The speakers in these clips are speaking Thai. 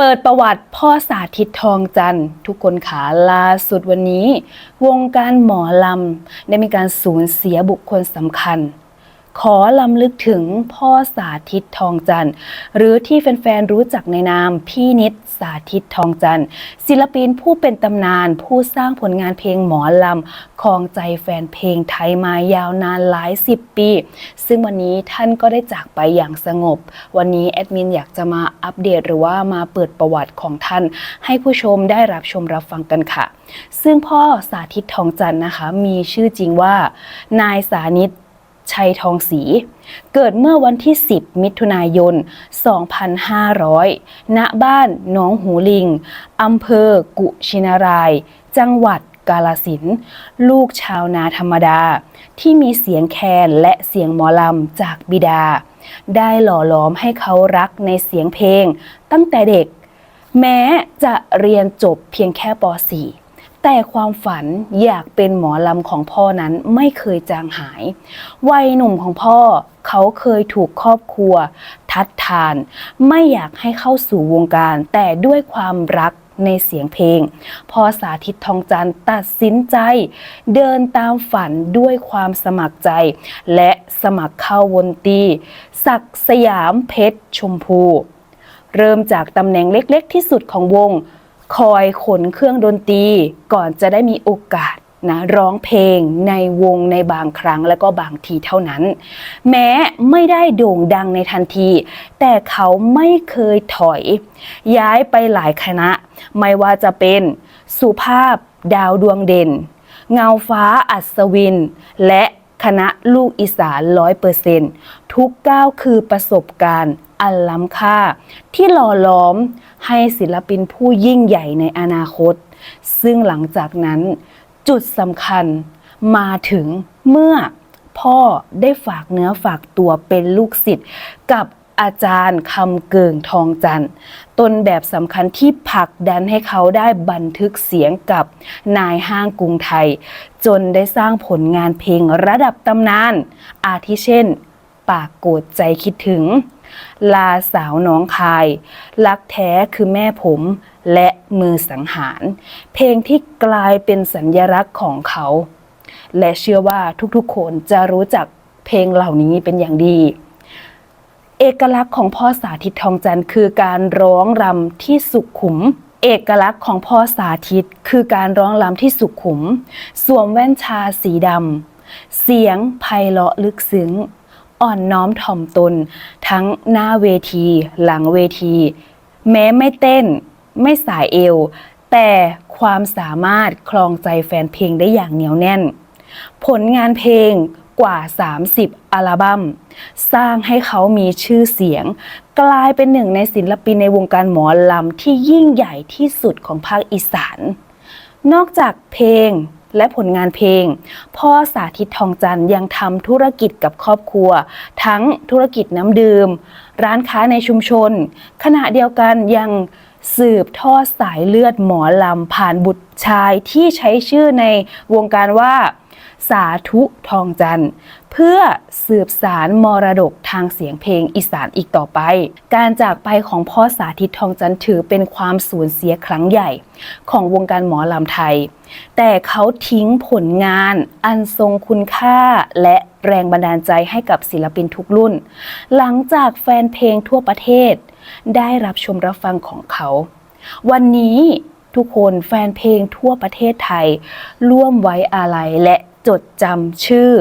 เปิดประวัติพ่อสาธิตทองจันทร์ ทุกคนขาล่าสุดวันนี้ วงการหมอลำ ได้มีการสูญเสียบุคคลสำคัญ ขอลำลึกถึงพ่อสาธิตทองจันทร์ หรือที่แฟนๆรู้จักในนามพี่นิดสาธิตทองจันทร์ ศิลปินผู้เป็นตำนานผู้สร้างผลงานเพลงหมอลำครองใจแฟนเพลงไทยมายาวนานหลายสิบปี ซึ่งวันนี้ท่านก็ได้จากไปอย่างสงบ วันนี้แอดมินอยากจะมาอัปเดตหรือว่ามาเปิดประวัติของท่าน ให้ผู้ชมได้รับชมรับฟังกันค่ะ ซึ่งพ่อสาธิตทองจันทร์นะคะ มีชื่อจริงว่า นายสานิต ชัยทองศรีเกิดเมื่อวันที่ 10 มิถุนายน 2500 ณ บ้านหนองหูลิง อำเภอกุชินาราย จังหวัดกาลสิน ลูกชาวนาธรรมดา ที่มีเสียงแคนและเสียงหมอลำจากบิดา ได้หล่อหลอมให้เขารักในเสียงเพลงตั้งแต่เด็ก แม้จะเรียนจบเพียงแค่ป .4 แต่ความฝันอยากเป็นหมอลำของพ่อนั้นไม่เคยจางหาย วัยหนุ่มของพ่อเขาเคยถูกครอบครัว ทัดทาน ไม่อยากให้เข้าสู่วงการ แต่ด้วยความรักในเสียงเพลง พอสาธิตทองจันตัดสินใจ เดินตามฝันด้วยความสมัครใจ และสมัครเข้าวงตีศักดิ์สยามเพชรชมพู เริ่มจากตำแหน่งเล็กๆที่สุดของวง คอยขนเครื่องดนตรีก่อนจะได้มีโอกาสนะร้องเพลงในวงในบางครั้งและก็บางทีเท่านั้น แม้ไม่ได้โด่งดังในทันที แต่เขาไม่เคยถอย ย้ายไปหลายคณะ ไม่ว่าจะเป็นสุภาพดาวดวงเด่น เงาฟ้าอัศวิน และคณะลูกอีสานร้อยเปอร์เซนทุกก้าวคือประสบการณ์ อันล้ำค่า ที่หล่อหลอมให้ศิลปินผู้ยิ่งใหญ่ในอนาคต ซึ่งหลังจากนั้นจุดสำคัญมาถึงเมื่อพ่อได้ฝากเนื้อฝากตัวเป็นลูกศิษย์กับอาจารย์คำเกิงทองจันทร์ต้นแบบสำคัญที่ผลักดันให้เขาได้บันทึกเสียงกับนายห้างกรุงไทย จนได้สร้างผลงานเพลงระดับตำนาน อาทิเช่น ปากโกรธใจคิดถึง ลาสาวน้องคาย รักแท้คือแม่ผมและมือสังหาร เพลงที่กลายเป็นสัญลักษณ์ของเขา และเชื่อว่าทุกๆคนจะรู้จักเพลงเหล่านี้เป็นอย่างดี เอกลักษณ์ของพ่อสาธิตทองจันทร์คือการร้องรำที่สุขุมเอกลักษณ์ของพ่อสาธิตคือการร้องรำที่สุขุม สวมแว่นชาสีดำ เสียงไพเราะลึกซึ้ง อ่อนน้อมถ่อมตน ทั้งหน้าเวที หลังเวที แม้ไม่เต้น ไม่สายเอว แต่ความสามารถคลองใจแฟนเพลงได้อย่างเหนียวแน่น ผลงานเพลงกว่า 30 อัลบั้ม สร้างให้เขามีชื่อเสียง กลายเป็นหนึ่งในศิลปินในวงการหมอลำที่ยิ่งใหญ่ที่สุดของภาคอีสาน นอกจากเพลง และผลงานเพลง พ่อสาธิตทองจันยังทำธุรกิจกับครอบครัว ทั้งธุรกิจน้ำดื่ม ร้านค้าในชุมชน ขณะเดียวกันยังสืบทอดสายเลือดหมอลำผ่านบุตรชายที่ใช้ชื่อในวงการว่า สาธุทองจันทร์ เพื่อสืบสารมรดกทางเสียงเพลงอีสานอีกต่อไป การจากไปของพ่อสาธิตทองจันทร์ถือเป็นความสูญเสียครั้งใหญ่ ของวงการหมอลำไทย แต่เขาทิ้งผลงานอันทรงคุณค่าและแรงบันดาลใจให้กับศิลปินทุกรุ่น หลังจากแฟนเพลงทั่วประเทศ ได้รับชมรับฟังของเขา วันนี้ ทุกคนแฟนเพลงทั่วประเทศไทย ร่วมไว้อาลัยและจดจำชื่อ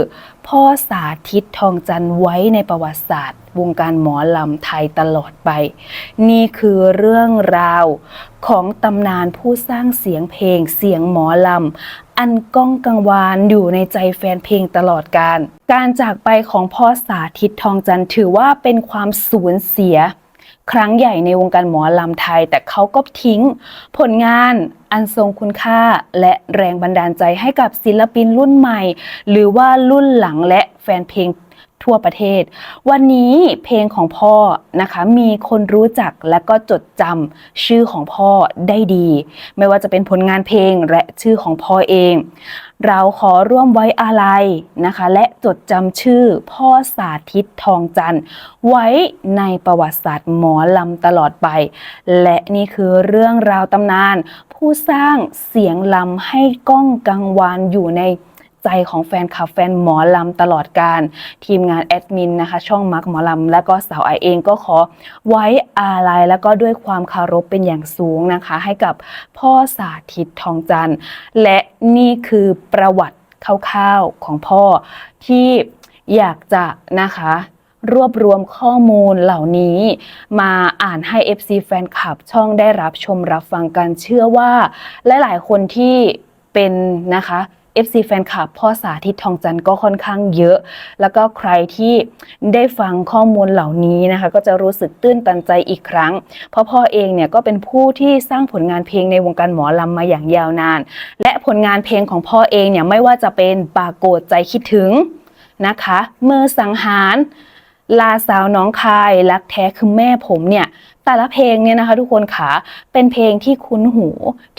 พ่อสาธิตทองจันทร์ไว้ในประวัติศาสตร์ วงการหมอลำไทยตลอดไป นี่คือเรื่องราวของตำนานผู้สร้างเสียงเพลงเสียงหมอลำ อันก้องกังวานอยู่ในใจแฟนเพลงตลอดการ การจากไปของพ่อสาธิตทองจันทร์ถือว่าเป็นความสูญเสีย ครั้งใหญ่ในวงการหมอลำไทย แต่เขาก็ทิ้งผลงานอันทรงคุณค่าและแรงบันดาลใจให้กับศิลปินรุ่นใหม่ หรือว่ารุ่นหลังและแฟนเพลง ทั่วประเทศ วันนี้เพลงของพ่อนะคะมีคนรู้จักและก็จดจำชื่อของพ่อได้ดี ไม่ว่าจะเป็นผลงานเพลงและชื่อของพ่อเอง เราขอร่วมไว้อาลัยนะคะ และจดจำชื่อพ่อสาธิตทองจันทร์ไว้ในประวัติศาสตร์หมอลำตลอดไป และนี่คือเรื่องราวตำนาน ผู้สร้างเสียงลำให้ก้องกังวานอยู่ใน ใจของแฟนคลับแฟนหมอลำตลอดการ ทีมงานแอดมินนะคะ ช่องมักหมอลำและก็สาวไอเองก็ขอไว้อาลัยแล้วก็ด้วยความคารพเป็นอย่างสูงนะคะ ให้กับพ่อสาธิตทองจันทร์ และนี่คือประวัติคร่าวๆของพ่อที่อยากจะนะคะรวบรวมข้อมูลเหล่านี้มาอ่านให้ FC แฟนคลับช่องได้รับชมรับฟังกันเชื่อว่า หลาย ๆ คนที่เป็นนะคะ FC แฟนคลับพ่อสาธิตทองจันทร์ก็ค่อนข้างเยอะ แล้วก็ใครที่ได้ฟังข้อมูลเหล่านี้นะคะ ก็จะรู้สึกตื้นตันใจอีกครั้ง เพราะพ่อเองเนี่ยก็เป็นผู้ที่สร้างผลงานเพลงในวงการหมอลำมาอย่างยาวนาน และผลงานเพลงของพ่อเองเนี่ยไม่ว่าจะเป็นปากโกรธใจคิดถึงนะคะเมื่อสังหารลาสาวน้องคายรักแท้คือแม่ผมเนี่ย แต่ละเพลงเนี่ยนะคะทุกคนขาเป็นเพลงที่คุ้นหู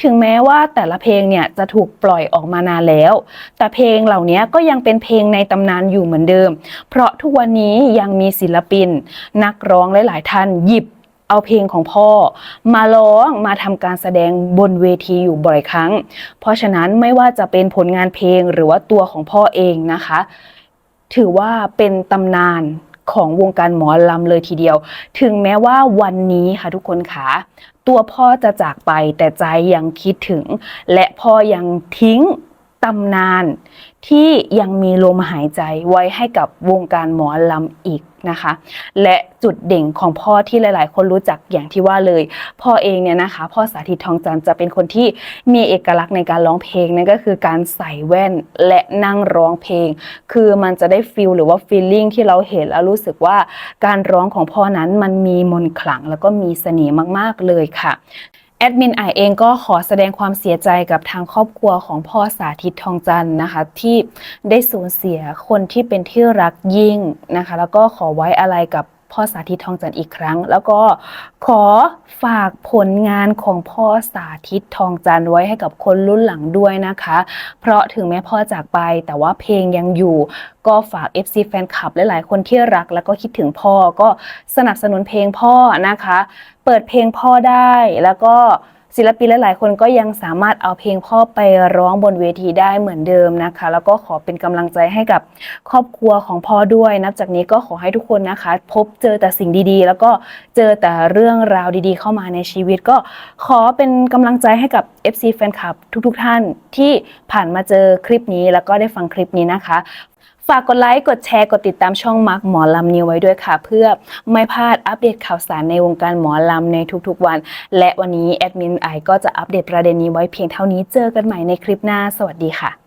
ถึงแม้ว่าแต่ละเพลงเนี่ยจะถูกปล่อยออกมานานแล้ว แต่เพลงเหล่านี้ก็ยังเป็นเพลงในตำนานอยู่เหมือนเดิม เพราะทุกวันนี้ยังมีศิลปิน นักร้องหลาย ๆ ท่านหยิบเอาเพลงของพ่อ มาร้องมาทำการแสดงบนเวทีอยู่บ่อยครั้ง เพราะฉะนั้นไม่ว่าจะเป็นผลงานเพลงหรือว่าตัวของพ่อเองนะคะ ถือว่าเป็นตำนาน ของวงการหมอลำเลยทีเดียว ถึงแม้ว่าวันนี้ค่ะทุกคนคะตัวพ่อจะจากไปแต่ใจยังคิดถึง และพ่อยังทิ้ง ตำนานที่ยังมีลมหายใจไว้ให้กับวงการหมอลำอีกนะคะ และจุดเด่งของพ่อที่หลาย ๆ คนรู้จักอย่างที่ว่าเลย พ่อเองเนี่ยนะคะ พ่อสาธิตทองจันทร์จะเป็นคนที่มีเอกลักษณ์ในการร้องเพลงนั่นก็คือการใส่แว่นและนั่งร้องเพลง คือมันจะได้ฟิลหรือว่าฟีลลิ่งที่เราเห็นแล้วรู้สึกว่าการร้องของพ่อนั้นมันมีมนขลังแล้วก็มีเสน่ห์มาก ๆ เลยค่ะ แอดมินไอเองก็ขอแสดงความเสียใจกับทางครอบครัวของพ่อสาธิตทองจันทร์นะคะ ที่ได้สูญเสียคนที่เป็นที่รักยิ่งนะคะ แล้วก็ขอไว้อะไรกับ พ่อสาธิตทองจันทร์อีกครั้ง แล้วก็ขอฝากผลงานของพ่อสาธิตทองจันทร์ไว้ให้กับคนรุ่นหลังด้วยนะคะ เพราะถึงแม้พ่อจากไปแต่ว่าเพลงยังอยู่ ก็ฝาก FC แฟนคลับหลายๆ คนที่รักแล้วก็คิดถึงพ่อก็สนับสนุนเพลงพ่อนะคะ เปิดเพลงพ่อได้แล้วก็ ศิลปินหลายๆ คนก็ยังสามารถเอาเพลงพ่อไปร้องบนเวทีได้เหมือนเดิมนะคะ แล้วก็ขอเป็นกำลังใจให้กับครอบครัวของพ่อด้วย นับจากนี้ก็ขอให้ทุกคนนะคะ พบเจอแต่สิ่งดีๆ แล้วก็เจอแต่เรื่องราวดีๆ เข้ามาในชีวิต ก็ขอเป็นกำลังใจให้กับ FC แฟนคลับทุกๆ ท่านที่ผ่านมาเจอคลิปนี้แล้วก็ได้ฟังคลิปนี้นะคะ ฝากกดไลค์ กดแชร์ กดติดตามช่องมาร์กหมอลำนิวไว้ด้วยค่ะ เพื่อไม่พลาดอัปเดตข่าวสารในวงการหมอลำในทุกๆวัน และวันนี้แอดมินไอก็จะอัปเดตประเด็นนี้ไว้เพียงเท่านี้เจอกันใหม่ในคลิปหน้า สวัสดีค่ะ